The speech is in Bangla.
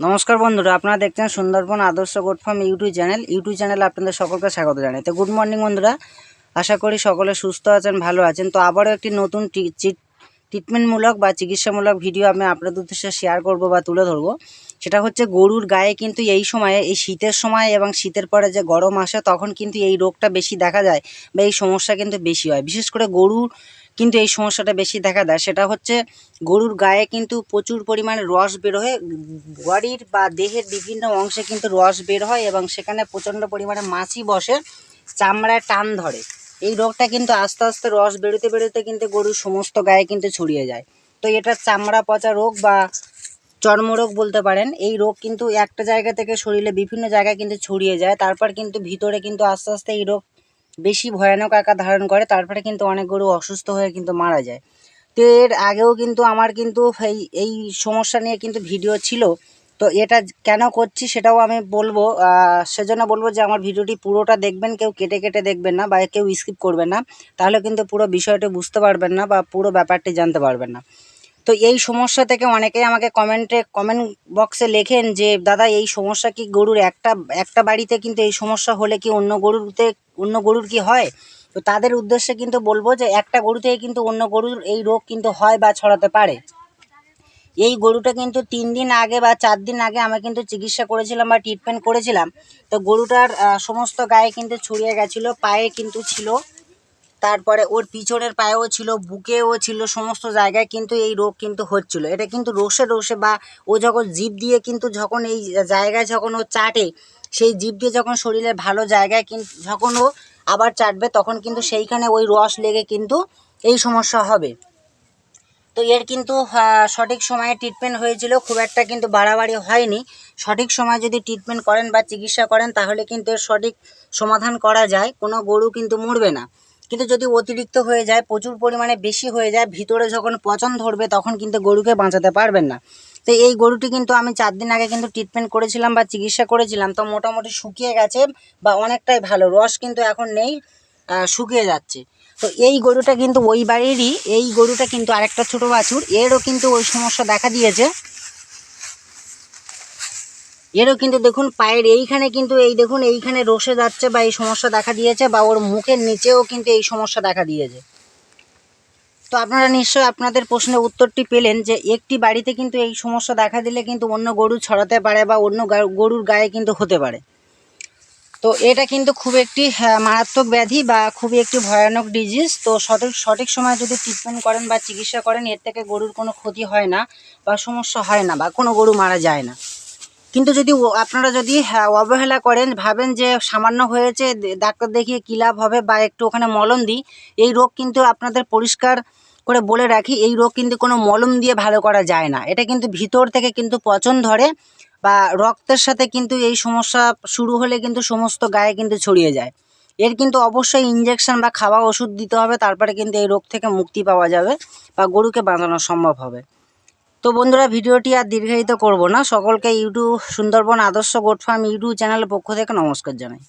নমস্কার বন্ধুরা, আপনারা দেখছেন Sundarban Adarsha goat farm YouTube channel. YouTube চ্যানেলে আপনাদের সকলকে স্বাগত জানাই। তো গুড মর্নিং বন্ধুরা, আশা করি সকলে সুস্থ আছেন, ভালো আছেন। তো আবারও একটি নতুন টি- চি- ট্রিটমেন্টমূলক বা চিকিৎসামূলক ভিডিও আমি আপনাদের উদ্দেশ্যে শেয়ার করব বা তুলে ধরবো। সেটা হচ্ছে গরুর গায়ে কিন্তু এই সময়ে, এই শীতের সময় এবং শীতের পরে যে গরম আসে, তখন কিন্তু এই রোগটা বেশি দেখা যায় বা এই সমস্যা কিন্তু বেশি হয়। বিশেষ করে গরুর কিন্তু এই সমস্যাটা বেশি দেখা দেয়। সেটা হচ্ছে গরুর গায়ে কিন্তু প্রচুর পরিমাণে রস বের হয়ে, বডির বা দেহের বিভিন্ন অংশে কিন্তু রস বের হয় এবং সেখানে প্রচণ্ড পরিমাণে মাছি বসে, চামড়ায় টান ধরে। এই রোগটা কিন্তু আস্তে আস্তে রস বেরোতে বেরোতে কিন্তু গরুর সমস্ত গায়ে কিন্তু ছড়িয়ে যায়। তো এটা চামড়া, পচা রোগ বা চর্মরোগ বলতে পারেন, এই রোগ কিন্তু একটা জায়গা থেকে শরীরে বিভিন্ন জায়গায় কিন্তু ছড়িয়ে যায়। তারপর কিন্তু ভিতরে কিন্তু আস্তে আস্তে এই রোগ বেশি ভয়ানক আকার ধারণ করে, তারপরে কিন্তু অনেক গরু অসুস্থ হয়ে কিন্তু মারা যায়। তো এর আগেও কিন্তু আমার কিন্তু এই এই সমস্যা নিয়ে কিন্তু ভিডিও ছিল। তো এটা কেন করছি সেটাও আমি বলব সেজন্য বলব যে আমার ভিডিওটি পুরোটা দেখবেন, কেউ কেটে কেটে দেখবেন না বা কেউ স্কিপ করবেন না, তাহলে কিন্তু পুরো বিষয়টি বুঝতে পারবেন না বা পুরো ব্যাপারটি জানতে পারবেন না। তো এই সমস্যা থেকে অনেকেই আমাকে কমেন্টে কমেন্ট বক্সে লেখেন যে, দাদা, এই সমস্যা কি গরুর? একটা একটা বাড়িতে কিন্তু এই সমস্যা হলে কি অন্য গরুতে অন্য গরুর কি হয়? তো তাদের উদ্দেশ্যে কিন্তু বলব যে, একটা গরু থেকে কিন্তু অন্য গরুর এই রোগ কিন্তু হয় বা ছড়াতে পারে। এই গরুটা কিন্তু তিন দিন আগে বা চার দিন আগে আমি কিন্তু চিকিৎসা করেছিলাম বা ট্রিটমেন্ট করেছিলাম। তো গরুটার সমস্ত গায়ে কিন্তু ছড়িয়ে গেছিল, পায়ে কিন্তু ছিল। তারপরে ওর পিছনের পায়েও ছিল, বুকেও ছিল, সমস্ত জায়গায় কিন্তু এই রোগ কিন্তু হচ্ছিল। এটা কিন্তু রোষে রোষে বা ও যখন জিভ দিয়ে কিন্তু যখন এই জায়গায় যখন ও চাটে, সেই জিভ দিয়ে যখন শরীরের ভালো জায়গায় কিন্তু যখন ও আবার চাটবে, তখন কিন্তু সেইখানে ওই রস লেগে কিন্তু এই সমস্যা হবে। তো এর কিন্তু সঠিক সময়ে ট্রিটমেন্ট হয়েছিল, খুব একটা কিন্তু বাড়াবাড়ি হয়নি। সঠিক সময় যদি ট্রিটমেন্ট করেন বা চিকিৎসা করেন, তাহলে কিন্তু এর সঠিক সমাধান করা যায়, কোনো গরু কিন্তু মরবে না। কিন্তু যদি অতিরিক্ত হয়ে যায়, প্রচুর পরিমাণে বেশি হয়ে যায়, ভিতরে যখন পচন ধরবে, তখন কিন্তু গরুকে বাঁচাতে পারবেন না। তো এই গরুটি কিন্তু আমি চার দিন আগে কিন্তু ট্রিটমেন্ট করেছিলাম বা চিকিৎসা করেছিলাম, তো মোটামুটি শুকিয়ে গেছে বা অনেকটাই ভালো, রস কিন্তু এখন নেই শুকিয়ে যাচ্ছে। তো এই গরুটা কিন্তু ওই বাড়িরই, এই গরুটা কিন্তু আরেকটা ছোট বাছুর, এরও কিন্তু ওই সমস্যা দেখা দিয়েছে। এরও কিন্তু দেখুন পায়ের এইখানে কিন্তু এই দেখুন এইখানে রসে যাচ্ছে বা এই সমস্যা দেখা দিয়েছে বা ওর মুখের নিচেও কিন্তু এই সমস্যা দেখা দিয়েছে। তো আপনারা নিশ্চয়ই আপনাদের প্রশ্নের উত্তরটি পেলেন যে একটি বাড়িতে কিন্তু এই সমস্যা দেখা দিলে কিন্তু অন্য গরু ছড়াতে পারে বা অন্য গরুর গায়ে কিন্তু হতে পারে। তো এটা কিন্তু খুব একটি হ্যাঁ, মারাত্মক ব্যাধি বা খুবই একটি ভয়ানক ডিজিজ তো সঠিক সঠিক সময় যদি ট্রিটমেন্ট করেন বা চিকিৎসা করেন এর থেকে গরুর কোনো ক্ষতি হয় না বা সমস্যা হয় না বা কোনো গরু মারা যায় না। কিন্তু যদি আপনারা যদি হ্যাঁ, অবহেলা করেন ভাবেন যে সামান্য হয়েছে ডাক্তার দেখিয়ে কী লাভ হবে বা একটু ওখানে মলম দিই এই রোগ কিন্তু আপনাদের পরিষ্কার করে বলে রাখি এই রোগ কিন্তু কোনো মলম দিয়ে ভালো করা যায় না। এটা কিন্তু ভিতর থেকে কিন্তু পচন ধরে বা রক্তের সাথে কিন্তু এই সমস্যা শুরু হলে কিন্তু সমস্ত গায়ে কিন্তু ছড়িয়ে যায়। এর কিন্তু অবশ্যই ইঞ্জেকশন বা খাওয়া ওষুধ দিতে হবে, তারপরে কিন্তু এই রোগ থেকে মুক্তি পাওয়া যাবে বা গরুকে বাঁধানো সম্ভব হবে। তো বন্ধুরা, ভিডিওটি আর দীর্ঘায়িত করব না। সকলকে YouTube Sundarban Adarsha goat farm YouTube চ্যানেলের পক্ষ থেকে নমস্কার জানাই।